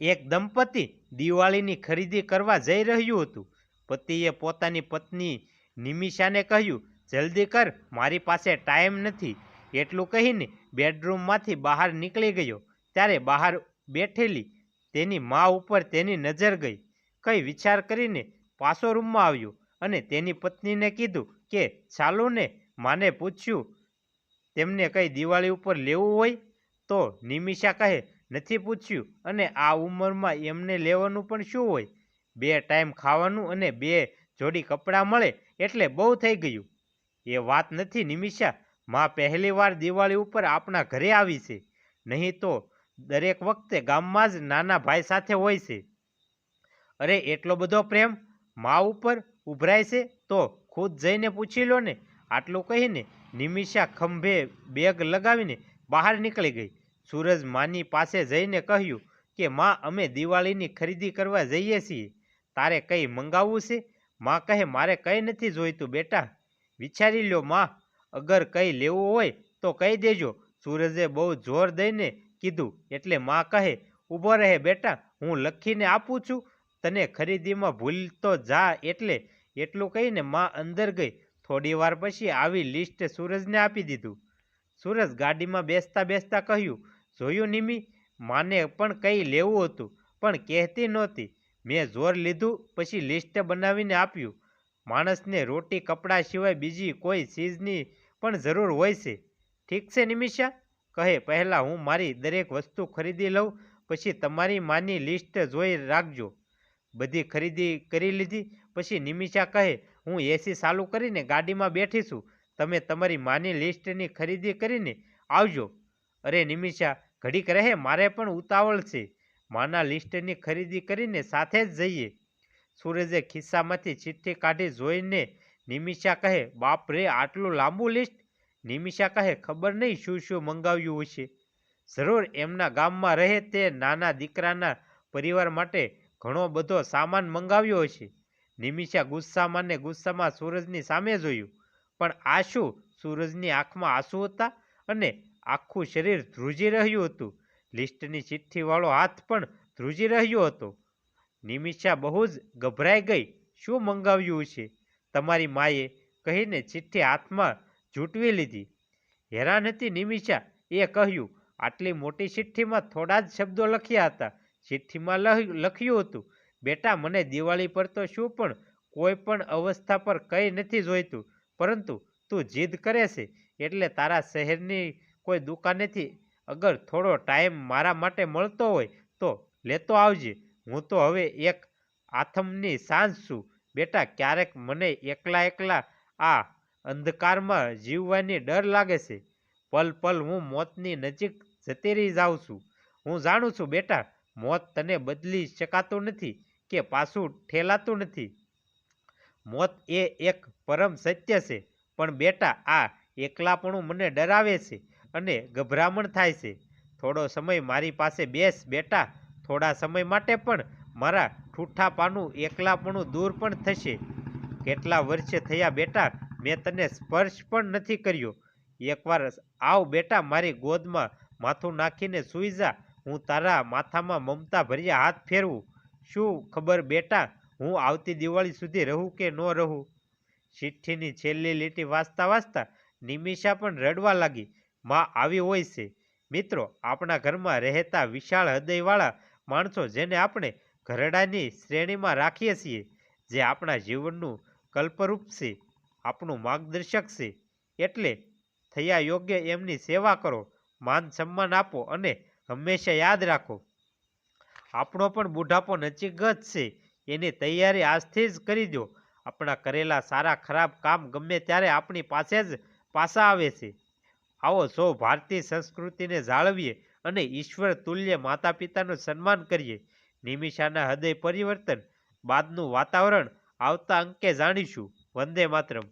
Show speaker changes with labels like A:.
A: એક દંપતી દિવાળીની ખરીદી કરવા જઈ રહ્યું હતું. પતિએ પોતાની પત્ની નિમિષાને કહ્યું, જલ્દી કર, મારી પાસે ટાઈમ નથી. એટલું કહીને બેડરૂમમાંથી બહાર નીકળી ગયો. ત્યારે બહાર બેઠેલી તેની મા ઉપર તેની નજર ગઈ. કંઈ વિચાર કરીને પાછો રૂમમાં આવ્યો અને તેની પત્નીને કીધું કે ચાલુને માને પૂછ્યું, તેમને કંઈ દિવાળી ઉપર લેવું હોય? તો નિમિષા કહે નથી પૂછ્યું અને આ ઉંમરમાં એમને લેવાનું પણ શું હોય? બે ટાઈમ ખાવાનું અને બે જોડી કપડાં મળે એટલે બહુ થઈ ગયું. એ વાત નથી નિમિષા, માં પહેલી વાર દિવાળી ઉપર આપણા ઘરે આવી છે. નહીં તો દરેક વખતે ગામમાં જ નાના ભાઈ સાથે હોય છે. અરે એટલો બધો પ્રેમ? મા ઉપર ઉભરાય છે તો ખુદ જઈને પૂછી લો ને. આટલું કહીને નિમિષા ખંભે બેગ લગાવીને બહાર નીકળી ગઈ. સૂરજ માની પાસે જઈને કહ્યું કે, માં, અમે દિવાળીની ખરીદી કરવા જઈએ છીએ. તારે કંઈ મંગાવવું છે? માં કહે, મારે કંઈ નથી જોઈતું બેટા. વિચારી લ્યો માં, અગર કંઈ લેવું હોય તો કહી દેજો. સૂરજે બહુ જોર દઈને કીધું. એટલે માં કહે ઊભો રહે બેટા, હું લખીને આપું છું. તને ખરીદીમાં ભૂલ તો જા એટલે. એટલું કહીને માં અંદર ગઈ. થોડી વાર પછી આવી લિસ્ટ સૂરજને આપી દીધું. સૂરજ ગાડીમાં બેસતા બેસતા કહ્યું જોયું નિમી? માને પણ કંઈ લેવું હતું, પણ કહેતી નહોતી. મેં જોર લીધું, પછી લિસ્ટ બનાવીને આપ્યું. માણસને રોટી, કપડાં સિવાય બીજી કોઈ ચીજની પણ જરૂર હોય છે. ઠીક છે નિમિષા કહે, પહેલાં હું મારી દરેક વસ્તુ ખરીદી લઉં, પછી તમારી માની લિસ્ટ જોઈ રાખજો. બધી ખરીદી કરી લીધી, પછી નિમિષા કહે, હું એસી ચાલુ કરીને ગાડીમાં બેઠી છું. તમે તમારી માની લિસ્ટની ખરીદી કરીને આવજો. અરે નિમિષા ઘડીક રહે, મારે પણ ઉતાવળ છે. માના લિસ્ટની ખરીદી કરીને સાથે જ જઈએ. સૂરજે ખિસ્સામાંથી ચિઠ્ઠી કાઢી જોઈને નિમિષા કહે, બાપ રે, આટલું લાંબુ લિસ્ટ? નિમિષા કહે, ખબર નહીં શું શું મંગાવ્યું હશે. જરૂર એમના ગામમાં રહે તે નાના દીકરાના પરિવાર માટે ઘણો બધો સામાન મંગાવ્યો હશે. નિમિષા ગુસ્સામાં ને ગુસ્સામાં સૂરજની સામે જોયું. પણ આ શું? સૂરજની આંખમાં આંસુ હતા? અને આખું શરીર ધ્રુજી રહ્યું હતું. લિસ્ટની ચિઠ્ઠીવાળો હાથ પણ ધ્રુજી રહ્યો હતો. નિમિષા બહુ જ ગભરાઈ ગઈ. શું મંગાવ્યું છે? તમારી માએ કહીને ચિઠ્ઠી હાથમાં ઝૂંટવી લીધી. હેરાન હતી નિમિષા. એ કહ્યું, આટલી મોટી ચિઠ્ઠીમાં થોડા જ શબ્દો લખ્યા હતા. ચિઠ્ઠીમાં લખ્યું હતું, બેટા, મને દિવાળી પર તો શું પણ, કોઈ પણ અવસ્થા પર કંઈ નથી જોઈતું. પરંતુ તું જીદ કરે છે. એટલે તારા શહેરની કોઈ દુકાનેથી અગર થોડો ટાઈમ મારા માટે મળતો હોય તો લેતો આવજે. હું તો હવે એક આથમની સાંજ છું. બેટા, ક્યારેક મને એકલા એકલા આ અંધકારમાં જીવવાની ડર લાગે છે. પલ પલ હું મોતની નજીક જતી રહી જાઉં છું. હું જાણું છું બેટા, મોત તને બદલી શકાતું નથી કે પાછું ઠેલાતું નથી. મોત એ એક પરમ સત્ય છે. પણ બેટા, આ એકલાપણું મને ડરાવે છે. અને ગભરામણ થાય છે. થોડો સમય મારી પાસે બેસ, બેટા. થોડા સમય માટે પણ મારા ઠૂઠાપાનું એકલાપણું દૂર પણ થશે. કેટલા વર્ષે થયા બેટા? મેં તને સ્પર્શ પણ નથી કર્યો. એકવાર આવ બેટા મારી ગોદમાં માથું નાખીને સૂઈ જા. હું તારા માથામાં મમતા ભર્યા હાથ ફેરવું. શું ખબર બેટા? હું આવતી દિવાળી સુધી રહું કે ન રહું? ચિઠ્ઠીની છેલ્લી લીટી વાંચતા વાંચતા નિમિષા પણ રડવા લાગી. માં આવી હોય છે. મિત્રો, આપણા ઘરમાં રહેતા વિશાળ હૃદયવાળા માણસો જેને આપણે ઘરડાની શ્રેણીમાં રાખીએ છીએ, જે આપણા જીવનનું કલ્પરૂપ છે, આપણું માર્ગદર્શક છે, એટલે થયા યોગ્ય એમની સેવા કરો, માન સન્માન આપો અને હંમેશા યાદ રાખો. આપણો પણ બુઢાપો નજીક જ છે. એની તૈયારી આજથી જ કરી દો. આપણા કરેલા સારા ખરાબ કામ ગમે ત્યારે આપણી પાસે જ પાછા આવે છે. આવો સૌ ભારતીય સંસ્કૃતિને જાળવીએ અને ઈશ્વર તુલ્ય માતા પિતાનું સન્માન કરીએ, નિમિષાના હૃદય પરિવર્તન, બાદનું વાતાવરણ આવતા અંકે જાણીશું. વંદે માતરમ.